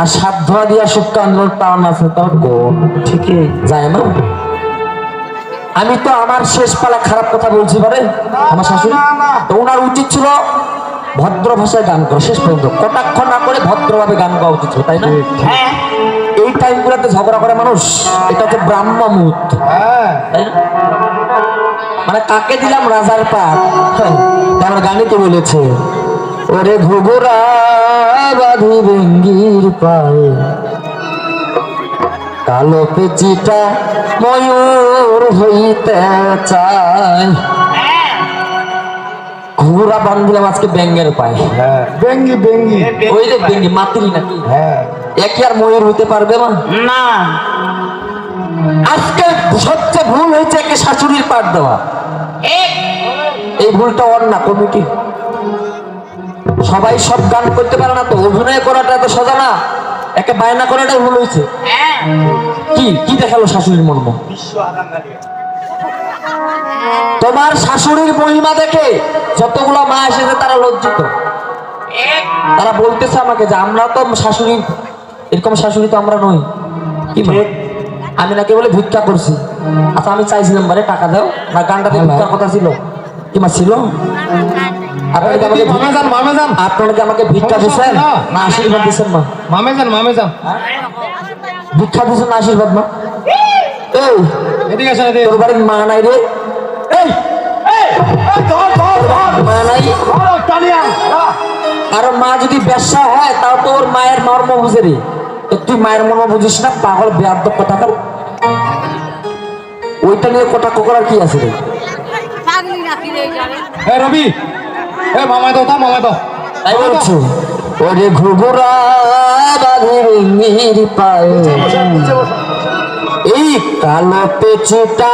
আর সাত ধোয়া দিয়া শুক্র আন্দোলন টান আছে তাও গো ঠিকই যায় না। আমি তো আমার শেষ পালা খারাপ কথা বলছি পারে আমার শাশুড়ি। তো ওনার উচিত ছিল ভদ্র ভাষায় গান করা শেষ পর্যন্ত। কটাক্ষ না করে ভদ্রভাবে গান গাওয়া উচিত ছিল তাই না? হ্যাঁ। এই টাইমগুলোতে ঝগড়া করে মানুষ এটা হচ্ছে ব্রাহ্ম মুহূর্ত। হ্যাঁ। তাই না? মানে কাকে দিলাম রাজার পাট হ্যাঁ, আমার গানে তো বলেছে। ওরে ঘুঘুরা বাঁধি ভেঙ্গির পায়ে কালো পেচিটা ময়ূর হইতে চায়। ঘুঘুরা বাঁধলাম আজকে ব্যাঙ্গের পায়ে। হ্যাঁ বেঙ্গি বেঙ্গি ওই যে বেঙ্গি মাতৃ নাকি? হ্যাঁ। একই আর ময়ূর হইতে পারবে না না। আজকে সবচেয়ে ভুল হয়েছে একে শাশুড়ির পাঠ দেওয়া। এই ভুলটা ওর না কমিটি। সবাই সব গান করতে পারে না তো অভিনয় করাটা এত সোজা না। একে বায়না করাটাই ভুল হয়েছে। হ্যাঁ। কি কি দেখাল শাশুড়ির মর্ম? তোমার শাশুড়ির মহিমা দেখে যতগুলো মা এসেছে তারা লজ্জিত। তারা বলতেছে আমাকে যে আমরা তো শাশুড়ি এরকম শাশুড়ি তো আমরা নই। কি মা? আমি নাকি বলে ভিক্ষা করছি। আচ্ছা আমি চাইছিলাম বারে টাকা দাও। না গানটাতে ভিক্ষার কথা ছিল। কি মা ছিল? আপনারা কি আমাকে মামে যান মামে যান। আপনারা কি আমাকে ভিক্ষা দিচ্ছেন? না। আশীর্বাদ দিচ্ছেন মা। মামে যান মামে যান। ভিক্ষা দিচ্ছেন না আশীর্বাদ মা। এই এদিকে আসেন এদিকে। তোর বাড়ির মা নাই রে। এই মা নাই। আর মা যদি ব্যবসা হয় তাও তো ওর মায়ের মর্ম বুঝে রে। তো তুই মায়ের মর্ম বুঝিস না পাগল বেয়াদ্দ কথা কর। ওইটা নিয়ে কোটা কোকরার কি আছে রে? রবি এ মামাই দাও তা মামাই দাও। তাই বলছো? ওরে ঘুঘুরা বাঘের পায়ে এই কালো পেছুটা।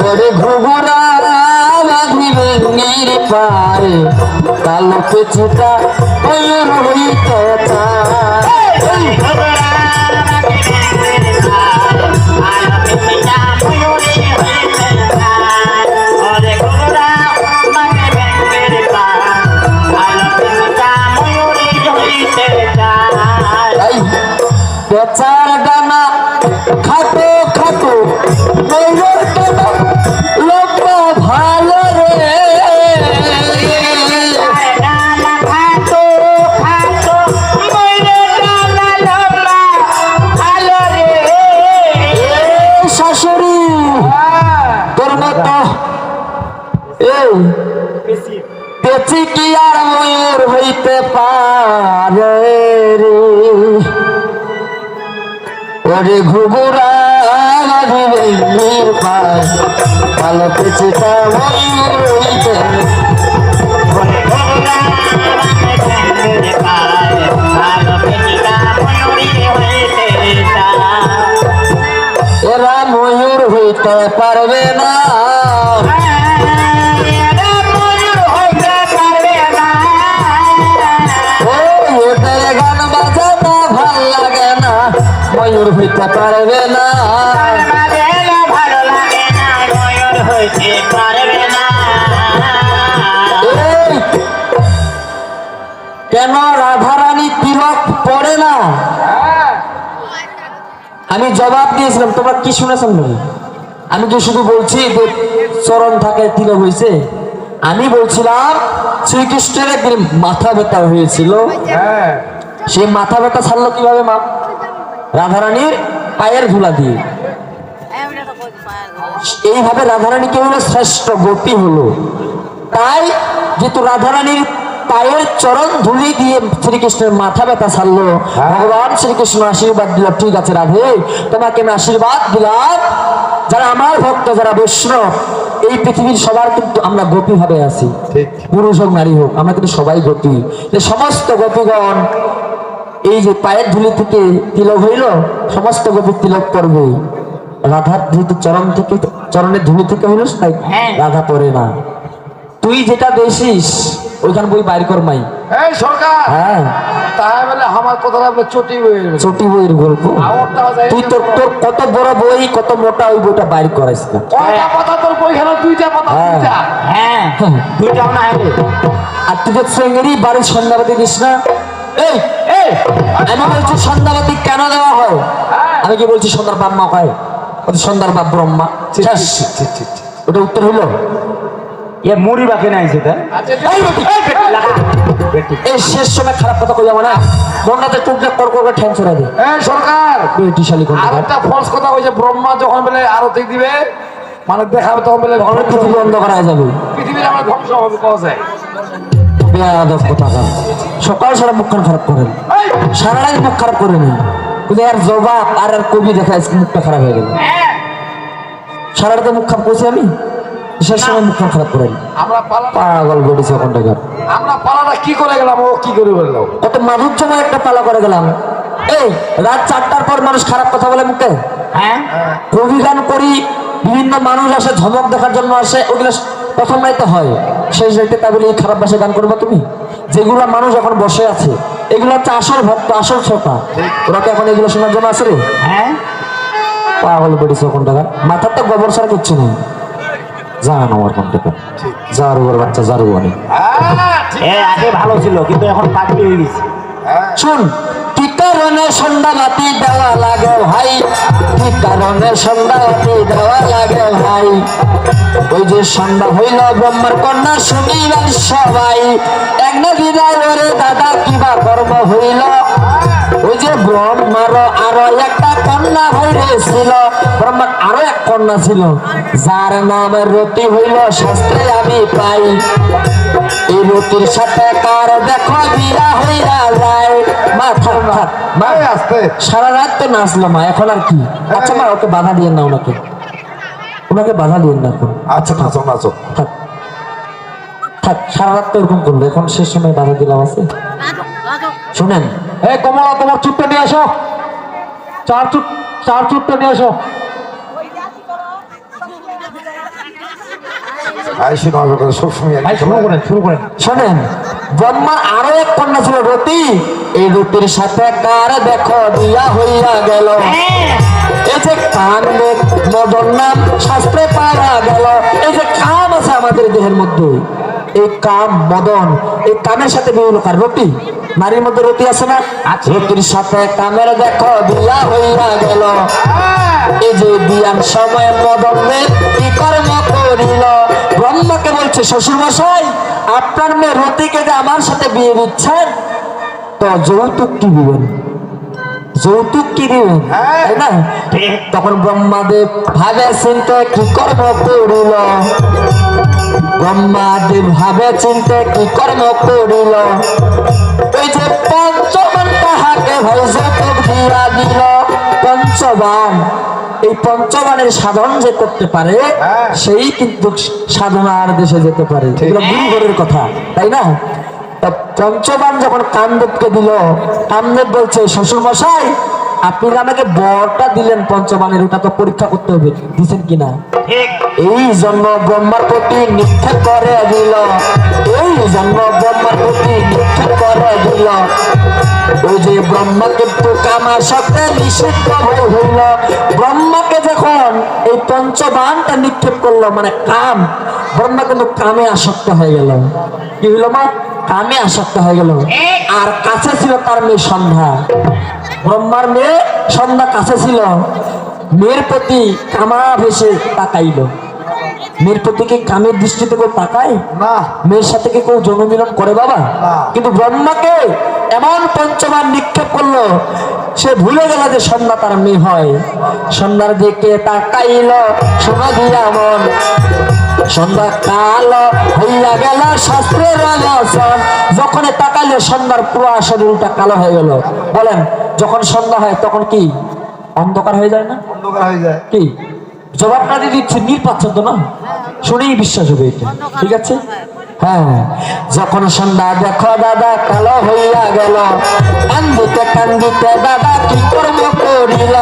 ওরে ঘুঘুরা পায়ে কালো পেছুটা ময়ূর হইতে চায় ঘোগরা এই কি আর ময়ূর হইতে পারে ওরে ঘুঘুরা ময়ূর পায় ভালো পেটিকা ময়ূরী হইতে এরা ময়ূর হইতে পারবে না। হইতে পারবে না। মাঝে না ভালো লাগে না হইতে পারবে না কেন রাধারানী তিলক পড়ে না? আমি জবাব দিয়েছিলাম তোমরা কি শুনেছেন নাকি? আমি কি শুধু বলছি যে চরণ থাকে তিলক হয়েছে আমি বলছিলাম শ্রীকৃষ্ণের একদিন মাথা ব্যথা হয়েছিল। হ্যাঁ। সেই মাথা ব্যথা ছাড়লো কীভাবে মা? রাধারানীর পায়ের ধুলা দিয়ে। এইভাবে রাধারানী কে হলো শ্রেষ্ঠ গতি হলো। তাই যেহেতু রাধারানীর পায়ের চরণ ধুলি দিয়ে শ্রীকৃষ্ণের মাথা ব্যথা ছাড়লো ভগবান শ্রীকৃষ্ণ আশীর্বাদ দিল ঠিক আছে রাধে তোমাকে আমি আশীর্বাদ দিলাম। যারা আমার ভক্ত যারা বৈষ্ণব এই পৃথিবীর সবার কিন্তু আমরা গোপী ভাবে আছি। পুরুষ হোক নারী হোক আমরা কিন্তু সবাই গতি সমস্ত গোপীগণ এই যে পায়ের ধুলি থেকে তিলক হইল সমস্ত গোপী তিলক করবে। রাধার যেহেতু চরণ থেকে চরণের ধুলি থেকে হইল তাই হ্যাঁ। রাধা পড়ে না। তুই যেটা দেখিস ওইখান বই বাইর কর মাই। সরকার! হ্যাঁ। তাই বলে আমার কথাটা বলে চটি গেল বইয়ের গল্প। তুই তোর তোর কত বড় বই কত মোটা ওই বইটা বাইর করাইস না। কয়টা পাতা তোর বইখানে? দুইটা পাতা হ্যাঁ। দুইটা হ্যাঁ। দুইটাও না আর। তুই যে বাড়ির সন্ধ্যাবাতি দিস না আমি বলছি সন্ধ্যাবাতি কেন দেওয়া হয়? আমি কি বলছি সন্ধ্যার বাপ মা হয় সন্ধ্যার বাপ ব্রহ্মা। ওটা উত্তর হইল? এ মুড়ি বাকি নাই সেটা এই শেষ সময় খারাপ কথা কই যাব না মনটাতে টুকটা কর করে ঠ্যাং ছড়া দে। সরকার! বেটি শালি কোন আর একটা ফলস কথা কইছে ব্রহ্মা যখন বলে আরতি দিবে মানে দেখাবে তখন বলে পৃথিবী অন্ধকার হয়ে যাবে। পৃথিবীর আমরা ধ্বংস হবে কথা যায় বেয়াদব কথা। সকাল সারা মুখখান খারাপ করেন। সারা রাত মুখ খারাপ করে নি কিন্তু আর জবাব আর আর কবি দেখা মুখটা খারাপ হয়ে গেল। সারা রাতে মুখ খারাপ করছি আমি? শেষ সময় মুখ খারাপ করেন। পালা পাগল থেকে আমরা পালাটা কি করে গেলাম ও? কি করে বলল? কত মাধুর্যময় একটা পালা করে গেলাম। এই রাত চারটার পর মানুষ খারাপ কথা বলে মুখে? হ্যাঁ। কবি গান করি বিভিন্ন মানুষ আসে ঝমক দেখার জন্য আসে ওগুলো প্রথম রাইতে হয়। শেষ রাইতে তা বলে এই খারাপ ভাষায় গান করব তুমি? যেগুলো মানুষ এখন বসে আছে এগুলো হচ্ছে আসল ভক্ত আসল শ্রোতা। ওরা তো এখন এগুলো শোনার জন্য রে? হ্যাঁ? পাগল বেড়েছে কোন টাকা মাথার তো গোবর ছাড়া কিচ্ছু নেই। জান আমার কোন টাকা। জারুয়ার বাচ্চা জারুয়ানি হ্যাঁ আগে ভালো ছিল কিন্তু এখন পাগলি হয়ে গেছে। শুন কারণে সন্ধ্যাবাতি দেওয়া লাগে ভাই। কি কারণে সন্ধ্যাবাতি দেওয়া লাগে ভাই? ওই যে সন্ধ্যা হইল ব্রহ্মার কন্যা শুনিলেন সবাই। এক নদীরায় ওরে দাদা কিবা কর্ম হইল? ওই যে ব্রহ্মার আরও একটা কন্যা হইরে ছিল। ব্রহ্মার আরও এক কন্যা ছিল। যার নাম রতি হইল শাস্ত্রে আমি পাই। এই রতির সাথে কার দেখো বিয়া হইয়া যায় মা থাক থাক। মা আসতে। সারা রাত তো নাচলো মা এখন আর কি? আচ্ছা মা ওকে বাধা দিয়ে না ওনাকে। ওনাকে বাধা দিয়ে না এখন। আচ্ছা নাচো নাচো। থাক। থাক সারা রাত তো এরকম করল এখন শেষ সময় বাধা দিলাম আছে। শুনেন। এই কমলা তোমার চুটটা নিয়ে আসো। চার চুট চার চুটটা নিয়ে আসো। আই শুনো সবসময় ভাই, শুরু করেন, শুরু করেন। শোনেন ব্রহ্মার আরও এক কন্যা ছিল রতি। এই রতির সাথে কার দেখো দিয়া হইয়া গেল। এই যে কাম মদন নাম শাস্ত্রে পাওয়া গেল। এই যে কাম আছে আমাদের দেহের মধ্যে। এই কাম মদন এই কামের সাথে বিভিন্ন কার? রতি। নারীর মধ্যে রতি আছে না? রতির সাথে কামের দেখো বিয়া হইয়া গেল। এই যে বিয়ার সময় মদন কি কর্ম করিল? ব্রহ্মাকে বলছে শ্বশুর মশাই আপনার মেয়ে রতিকে যে আমার সাথে বিয়ে দিচ্ছেন তো যৌতুক কি দিবেন? যৌতুক কি দিবেন? হ্যাঁ। তাই না? তখন ব্রহ্মাদেব ভাবে চিন্তে কি কর্ম করিল? ব্রহ্মাদেব ভাবে চিন্তে কি কর্ম করিল? ওই যে পঞ্চমান তাহাকে দিয়া দিল পঞ্চবান এই পঞ্চবানের সাধন যে করতে পারে হ্যাঁ। সেই কিন্তু সাধনার দেশে যেতে পারে। কথা তাই না? পঞ্চবান যখন কামদেবকে দিল কামদেব বলছে শ্বশুর মশাই আপনি আমাকে বরটা দিলেন পঞ্চবানের ওটা তো পরীক্ষা করতে হবে দিচ্ছেন কিনা? এই জন্ম ব্রহ্মার প্রতি নিক্ষেপ করে দিল। এই জন্ম ব্রহ্মার প্রতি নিক্ষেপ করে দিল ওই যে ব্রহ্মা কিন্তু কামা সত্ত্বে নিষিদ্ধ হইল। ব্রহ্মাকে যখন এই পঞ্চবানটা নিক্ষেপ করল মানে কাম, ব্রহ্মা কিন্তু কামে আসক্ত হয়ে গেল। কি হইল মা? কামে আসক্ত হয়ে গেল। আর কাছে ছিল তার মেয়ে সন্ধ্যা। ব্রহ্মার মেয়ে সন্ধ্যা কাছে ছিল। মেয়ের প্রতি কামা ভেসে তাকাইল। মেয়ের প্রতি কি কামের দৃষ্টিতে কেউ তাকায়? না। মেয়ের সাথে কি কেউ জনমিলন করে বাবা। কিন্তু ব্রহ্মাকে এমন পঞ্চমান নিক্ষেপ করল সে ভুলে গেল যে সন্ধ্যা তার মেয়ে হয়। সন্ধ্যার দিকে তাকাইল শোনা দিয়া মন। সন্ধ্যা কালো হইয়া গেল শাস্ত্রের রমসন যখন তাকাইলে সন্ধ্যার পুরো শরীরটা কালো হয়ে গেল। বলেন যখন সন্ধ্যা হয় তখন কি? অন্ধকার হয়ে যায় না? অন্ধকার হয়ে যায়। কি? জবাবটা দিয়ে দিচ্ছে পাচ্ছ তো না শুনেই বিশ্বাস হবে এটা। ঠিক আছে? হ্যাঁ। যখন সন্ধ্যা দেখো দাদা, কালো হইয়া গেল। কান্দিতে কান্দিতে দাদা, কি কর্ম করিল?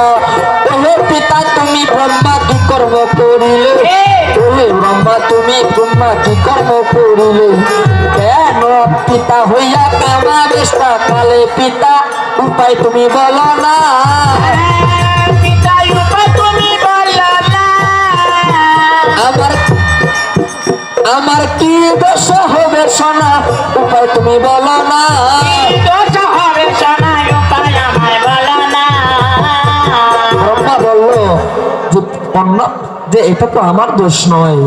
ওহে পিতা, তুমি ব্রহ্মা, কি কর্ম করিলে? ওহে ব্রহ্মা, তুমি ব্রহ্মা, কি কর্ম করিলে? কেন পিতা হইয়া কামাবেশটা কালে পিতা, উপায় তুমি বলো না। আমার কি দোষ হবে সোনা? উপায় তুমি বলো না। বলল যে অন্য যে এটা তো আমার দোষ নয়।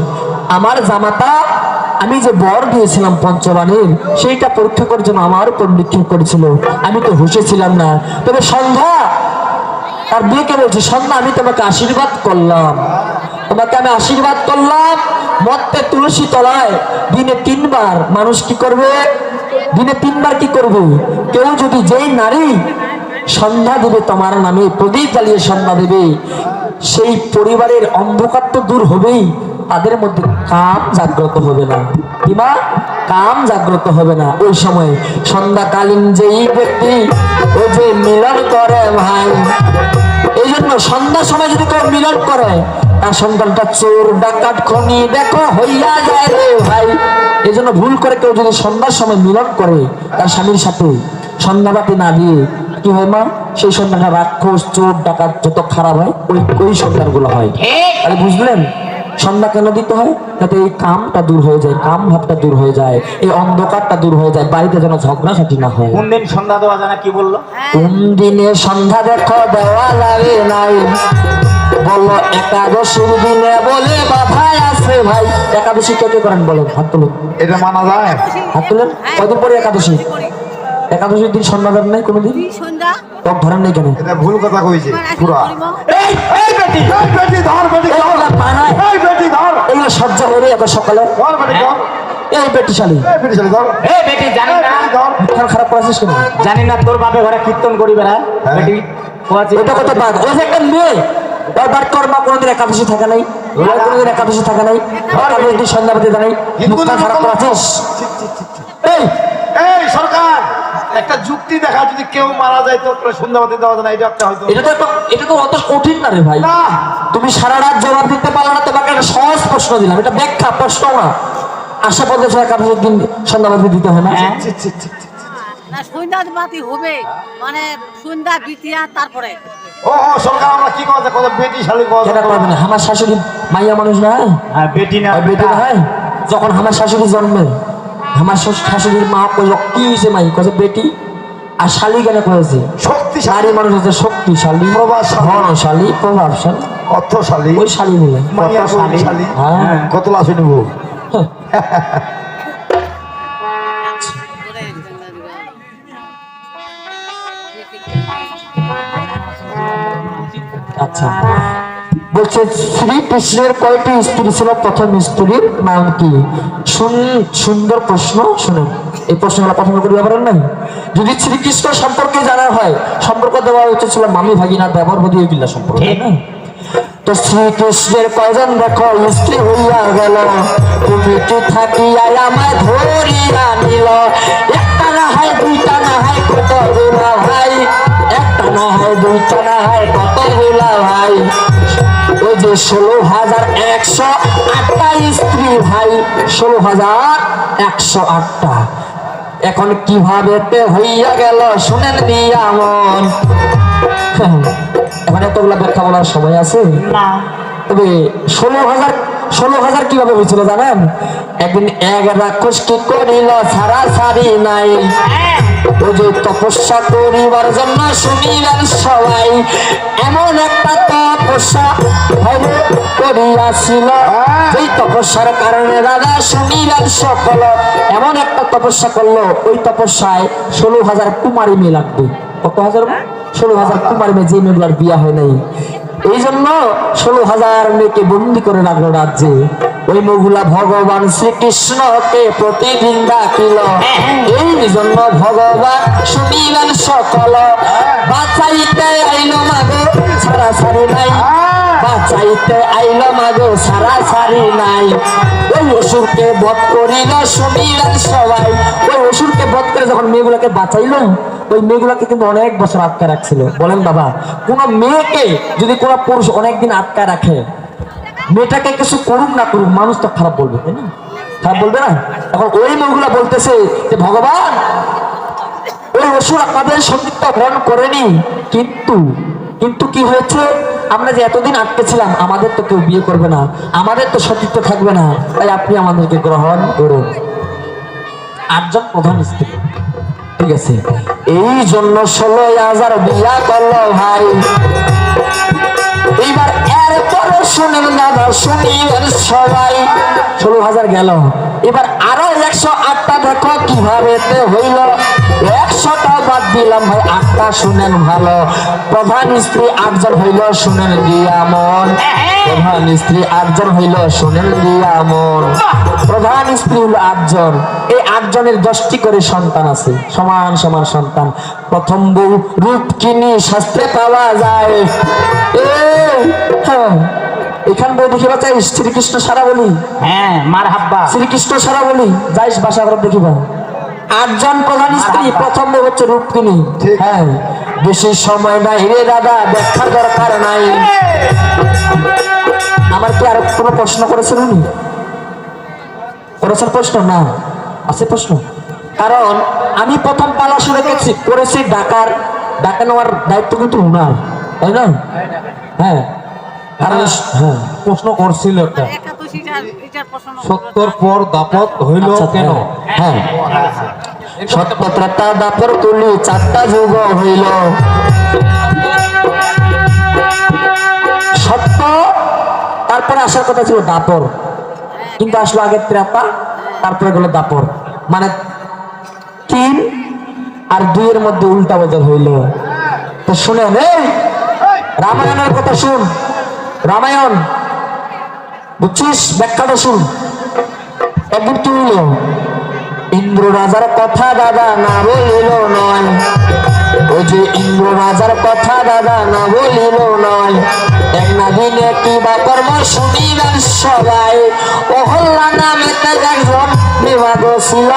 আমার জামাতা আমি যে বর দিয়েছিলাম পঞ্চবাণীর সেইটা পরীক্ষা করার জন্য আমার উপর নিক্ষেপ করেছিল। আমি তো হুশে ছিলাম না। তবে সন্ধ্যা তার বিয়েকে বলছে সন্ধ্যা আমি তোমাকে আশীর্বাদ করলাম। তোমাকে আমি আশীর্বাদ করলাম। মত্তে তুলসী তলায় দিনে তিনবার মানুষ কি করবে? দিনে তিনবার কি করবে? কেউ যদি যেই নারী সন্ধ্যা দেবে তোমার নামে, প্রদীপ জ্বালিয়ে সন্ধ্যা দেবে, সেই পরিবারের অন্ধকার তো দূর হবেই, তাদের মধ্যে কাম জাগ্রত হবে না। কিমা কাম জাগ্রত হবে না। ওই সময় সন্ধ্যাকালীন যেই ব্যক্তি, ও যে মিলন করে ভাই, এই জন্য সন্ধ্যার সময় যদি কেউ মিলন করে তার সন্তানটা চোর ডাকাত খনি দেখো হইয়া যায় রে ভাই। এই জন্য ভুল করে কেউ যদি সন্ধ্যার সময় মিলন করে তার স্বামীর সাথে সন্ধ্যাবাতি না দিয়ে কি হয় মা? সেই সন্তানটা রাক্ষস চোর ডাকাত যত খারাপ হয় ওই ওই সন্তানগুলো হয়। ঠিক। তাহলে বুঝলেন? সন্ধ্যা কেন দিতে হয়? যাতে এই কামটা দূর হয়ে যায় কাম ভাবটা দূর হয়ে যায় এই অন্ধকারটা দূর হয়ে যায় বাড়িতে যেন ঝগড়াঝাটি না হয়। কোন দিন সন্ধ্যা দেওয়া জানা কি বলল? কোন দিনে সন্ধ্যা দেখো দেওয়া লাগে নাই। বলল একাদশীর দিনে বলে বাধায় আছে ভাই। একাদশী কে কে করেন বলেন? হাত তুলুন। এটা মানা যায়। হাত তুলেন? কয়দিন পরে একাদশী? একাদশীর দিন সন্ধ্যা দেন নাই কোনোদিন? ধরেন নাই কেন? এটা ভুল কথা কইছে পুরা। এই এই বেটি! এই বেটি ধর বেটি ধর। এই বেটি ধর। এগুলো সহ্য করে এত সকালে। ধর বেটি ধর। এই বেটিশালী। এই বেটি চলে ধর। এ বেটি জানি না। খারাপ করেছিস কেন? জানি না তোর বাপে ঘরে কীর্তন করি বেড়া হ্যাঁ। বেটি ওটা কথা বাদ ওই একটা মেয়ে। কোনোদিন একাদশী থাকে নাই কোনোদিন একাদশী থাকে নাই একাদশী নাই খারাপ করেছিস এই। এই সরকার একটা যুক্তি দেখা যদি কেউ মারা যায় তো তাহলে সন্ধ্যাবাতি দেওয়া যায় না এটা একটা হয়তো এটা তো এটা তো অত কঠিন না রে ভাই। তুমি সারা রাত জবাব দিতে পারলে না তোমাকে একটা সহজ প্রশ্ন দিলাম। এটা ব্যাখ্যা প্রশ্ন না। আশা ছাড়া কাপড়ের দিন সন্ধ্যাবাতি দিতে হয় না। হ্যাঁ। ছি, ছি, ছি, ছি। না সন্ধ্যা হবে। মানে সন্ধ্যা বিতিয়া তারপরে। ও সরকার আমরা কি কথা কথা বেটি শালি কথা কেন পারবে না। আমার শাশুড়ি মাইয়া মানুষ না? হ্যাঁ বেটি না বেটি না হয়? যখন আমার শাশুড়ি জন্মে আমার শাশুড়ির মা কইল কি হয়েছে মাই? কছে বেটি আর শালি কেন কয়েছে শক্তিশালী। মানুষ হচ্ছে শক্তিশালী। প্রভাবশালী। ধনশালী প্রভাবশালী। অর্থশালী। ওই শালী বলে। মাইয়া শালী। আচ্ছা। বলছে, শ্রীকৃষ্ণের কয়টি স্ত্রী ছিল? প্রথম স্ত্রীর নাম কি? সুন্দর প্রশ্ন, শুনুন। এই প্রশ্নগুলো প্রথমে করে ব্যাপার নাই? যদি শ্রীকৃষ্ণ সম্পর্কে জানা হয়, সম্পর্ক দেওয়া উচিত ছিল মামি ভাগিনা দেবর বধি এগুলা সম্পর্কে? তো শ্রীকৃষ্ণের কয়জন দেখো, স্ত্রী হইয়া গেল। তুমি কি থাকিয়া আমায় ধরিয়া নিল? একটা না হয়, দুইটা না হয়, কতগুলা ভাই? একটা না হয়, দুইটা না হয়, কতগুলা ভাই? ওই যে ষোলো হাজার একশো আটটা স্ত্রী ভাই। ষোলো হাজার একশো আটটা। এখন কীভাবে হইয়া গেল, শুনেন নিয়ামন এখন এতগুলা ব্যাখ্যা বলার সময় আছে? না। তবে ষোলো হাজার ষোলো হাজার কীভাবে হয়েছিল জানেন? একদিন এক রাক্ষস কি করিল? সারা সারি নাই। ও যে তপস্যা করিবার জন্য শুনিলেন সবাই এমন একটা তপস্যা হবে করিয়াছিল। এই তপস্যার কারণে দাদা শুনিলেন সকল এমন একটা তপস্যা করল ওই তপস্যায় ষোলো হাজার কুমারী মেয়ে লাগবে কত হাজার? ষোলো হাজার কুমারী মেয়ে যে মেয়েগুলার বিয়া হয় নাই। এই জন্য ষোলো হাজার মেয়েকে বন্দি করে রাখল রাজ্যে। ওই মেয়েগুলা ভগবান শ্রীকৃষ্ণকে প্রতিদিন ডাকিল এই জন্য ভগবান শুনিলেন সকল। বাঁচাইতে আইলো মাগো সারা সারি নাই। বাঁচাইতে আইলো মাগো সারা সারি নাই। ওই অসুরকে বধ করিল, শুনিলেন সবাই। ওই অসুরকে বধ করে যখন মেয়েগুলোকে বাঁচাইলো ওই মেয়েগুলোকে কিন্তু অনেক বছর আটকা রাখছিল। বলেন বাবা, কোন মেয়েকে যদি কোনো পুরুষ অনেকদিন আটকা রাখে, মেয়েটাকে কিছু করুক না করুক, মানুষ তো খারাপ বলবে, তাই না? খারাপ বলবে না? এখন ওই মেয়েগুলা বলতেছে যে, ভগবান, ওই অসুর আপনাদের সতীত্ব গ্রহণ করেনি, কিন্তু কিন্তু কি হয়েছে? আমরা যে এতদিন আটকে ছিলাম আমাদের তো কেউ বিয়ে করবে না, আমাদের তো সতীত্ব থাকবে না, তাই আপনি আমাদেরকে গ্রহণ করুন। আটজন প্রধান স্ত্রী। ঠিক আছে। এই জন্য ষোলো হাজার বিয়া করল ভাই। এইবার এরপরে শুনেন দাদা শুনিবেন সবাই। ষোলো হাজার গেল। এবার আরও একশো আটটা দেখো, কীভাবে হইল। একশোটা বাদ দিলাম ভাই আটটা শুনেন ভালো। প্রধান স্ত্রী আটজন হইল শুনেন দিয়া মন। প্রধান স্ত্রী আটজন হইল শুনেন দিয়া মন। প্রধান স্ত্রী হলো আটজন। এই আটজনের দশটি করে সন্তান আছে। সমান সমান সন্তান। প্রথম বউ রূপ কিনি শাস্ত্রে পাওয়া যায়। হ্যাঁ। এখান বই দেখিবা চাই শ্রীকৃষ্ণ সারা বলি? হ্যাঁ মার হাব্বা। শ্রীকৃষ্ণ সারা বলি? যাইস বাসা করে দেখিবা। আটজন প্রধান স্ত্রী প্রথম হচ্ছে রূপকিনী ঠিক। হ্যাঁ বেশি সময় নাই। রে দাদা দেখার দরকার নাই। আমার কি আর কোনো প্রশ্ন করেছেন উনি? করেছেন প্রশ্ন? না। আছে প্রশ্ন? কারণ আমি প্রথম পালা শুরু করেছি করেছি ডাকার ডাকা নেওয়ার দায়িত্ব কিন্তু উনার। তাই না? হ্যাঁ। কারণ হ্যাঁ। প্রশ্ন করছিল একটা। সত্তর পর দাপট হইল আচ্ছা, কেন? হ্যাঁ। সত্যত্রতা দাপর তুলি চারটা যুগ হইল। সত্য তারপরে আসার কথা ছিল দাপর। কিন্তু আসলো আগে ত্রেতা তারপরে গেল দাপর। মানে তিন আর দুইয়ের মধ্যে উল্টা বদল হইল। তো শুনেন এই রামায়ণের কথা শুন। রামায়ণ বুঝছিস? ব্যাখ্যাটা শুন। একদিন কি হইল ইন্দ্র রাজার কথা দাদা, না বলিল নয়। ও যে ইন্দ্র রাজার কথা দাদা, না বলিল নয়। এক না কি বা কর্ম শুনিবেন সবাই। অহল্লা নামে তো একজন বিবাদ ছিল।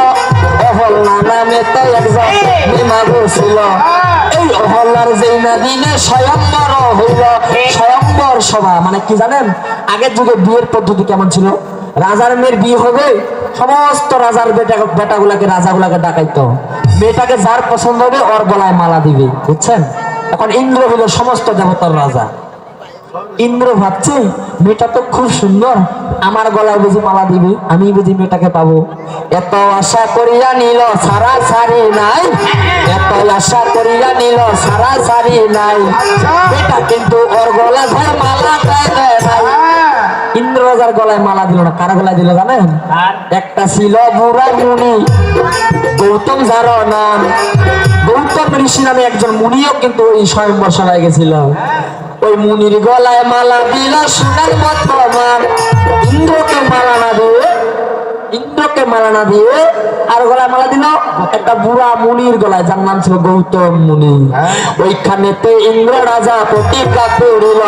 অহল্লা নামে তো একজন বিবাদ ছিল। এই অহল্লার যেই না স্বয়ম্বর সভা মানে কি জানেন? আগের যুগে বিয়ের পদ্ধতি কেমন ছিল? রাজার মেয়ের বিয়ে হবে, সমস্ত রাজার বেটা বেটাগুলাকে রাজাগুলাকে ডাকাইতো। মেয়েটাকে যার পছন্দ হবে ওর গলায় মালা দিবে, বুঝছেন? এখন ইন্দ্র হলো সমস্ত দেবতার রাজা। ইন্দ্র ভাবছে মেয়েটা তো খুব সুন্দর আমার গলায় বুঝি মালা দিবি আমি বুঝি মেয়েটাকে পাবো। এত আশা করিয়া নিল সারা সারি নাই। এত আশা করিয়া নিল সারা সারি নাই। মেয়েটা কিন্তু ওর গলা ধরে মালা ইন্দ্র রাজার গলায় মালা দিল না কার গলায় দিল জানেন? একটা ছিল বুড়া মুনি গৌতম যার নাম। গৌতম ঋষি নামে একজন মুনিও কিন্তু ওই স্বয়ম্বর সভায় গেছিল। ওই মুনির গলায় মালা দিলা, সোনার মতো মালা না দিয়ে আর গলায় মালা দিল একটা বুড়া মুনির গলায় যার নাম ছিল গৌতম মুনি। ওইখানেতে ইন্দ্র রাজা প্রতিজ্ঞা করিল।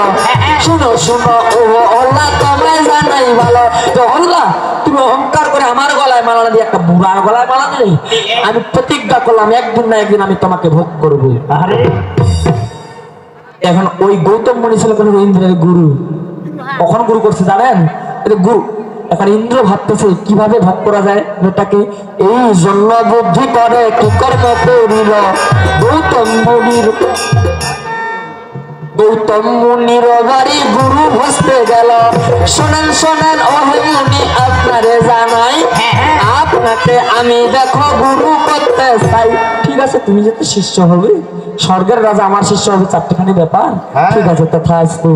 শুনো শুনো ও অল্লাহ তোমায় জানাই ভালো তো অল্লাহ তুমি অহংকার করে আমার গলায় মালা না দিয়ে একটা বুড়ার গলায় মালা দিলে আমি প্রতিজ্ঞা করলাম একদিন না একদিন আমি তোমাকে ভোগ করব। আরে। এখন ওই গৌতম মুনি ছিল কোন ইন্দ্রের গুরু। কখন গুরু করছে জানেন? গুরু এখন ইন্দ্র ভাবতেছে, কীভাবে ভাগ করা যায় এটাকে এই জন্য বুদ্ধি করে, কি কর্ম করিল? গৌতম মুনির গৌতম মুনির বাড়ি গুরু বসতে গেল। শোনেন শোনেন অহে মুনি আপনারে জানাই। আপনাকে আমি দেখো গুরু করতে চাই। ঠিক আছে তুমি যেতে শিষ্য হবে স্বর্গের রাজা আমার শিষ্য হবে চারটেখানি ব্যাপার। হ্যাঁ। ঠিক আছে তথা আসতো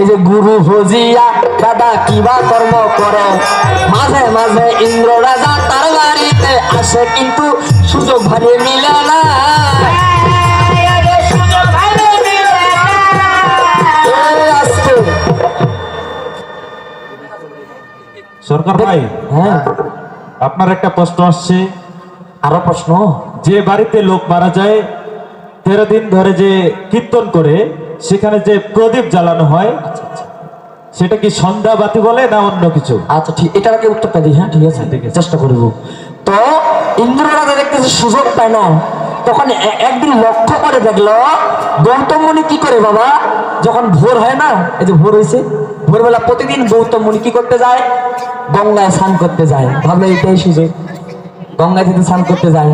এই যে গুরু ভজিয়া দাদা কিবা কর্ম করে। মাঝে মাঝে ইন্দ্র রাজা তার বাড়িতে আসে কিন্তু সুযোগ ভারে মিলে না। সরকার ভাই হ্যাঁ। আপনার একটা প্রশ্ন আসছে আরও প্রশ্ন। যে বাড়িতে লোক মারা যায় তেরো দিন ধরে যে কীর্তন করে সেখানে যে প্রদীপ জ্বালানো হয় সেটা কি সন্ধ্যা বাতি বলে না অন্য কিছু? আচ্ছা ঠিক এটার আগে উত্তরটা দিই হ্যাঁ ঠিক আছে? ঠিক আছে। চেষ্টা করব। তো ইন্দ্র রাজা দেখতেছে সুযোগ পায় না তখন একদিন লক্ষ্য করে দেখল গৌতম মুনি কি করে বাবা? যখন ভোর হয় না এই যে ভোর হয়েছে ভোরবেলা প্রতিদিন গৌতম মুনি কি করতে যায়? গঙ্গায় স্নান করতে যায়। ভাবলো এটাই সুযোগ। গঙ্গায় যদি স্নান করতে যায়।